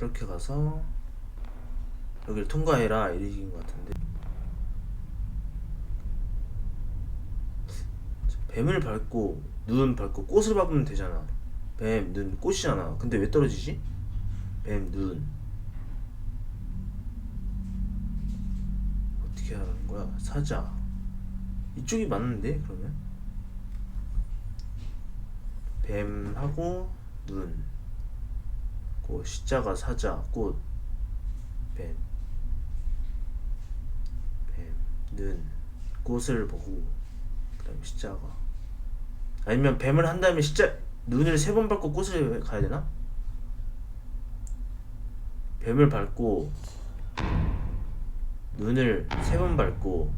이렇게 가서 여기를 통과해라 이런 것 같은데 뱀을 밟고 눈 밟고 꽃을 밟으면 되잖아 뱀, 눈, 꽃이잖아 근데 왜 떨어지지? 뱀, 눈 어떻게 하는 거야? 사자 이쪽이 맞는데 그러면? 뱀하고 눈, 그 십자가 사자, 꽃, 뱀, 뱀, 눈, 꽃을 보고 그다음 에 십자가. 아니면 뱀을 한 다음에 십자 눈을 세 번 밟고 꽃을 가야 되나? 뱀을 밟고 눈을 세 번 밟고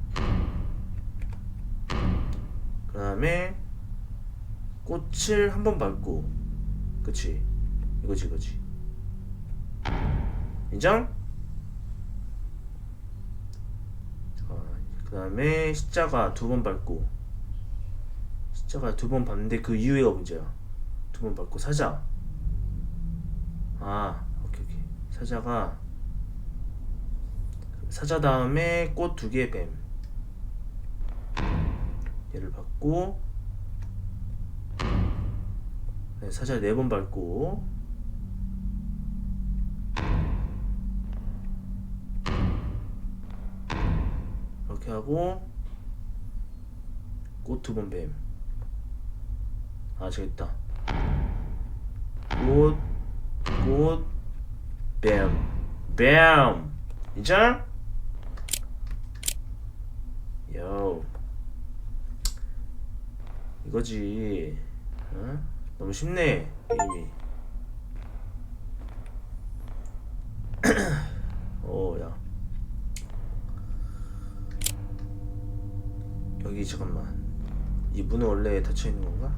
그 다음에 꽃을 한 번 밟고 그치 이거지 이거지 인정? 그 다음에 십자가 두 번 밟고 십자가 두 번 밟는데 그 이후에가 문제야. 두 번 밟고 사자. 아 오케이 오케이. 사자가 사자 다음에 꽃 두 개 뱀. 얘를 밟고 네, 사자 네 번 밟고 이렇게 하고 꽃 두 번 뱀. 아 저기있다. 꽃, 꽃, 뱀, 뱀. 인정? 요. 이거지. 어? 너무 쉽네 이름이. 오, 야. 여기 잠깐만. 이 문은 원래 닫혀 있는 건가?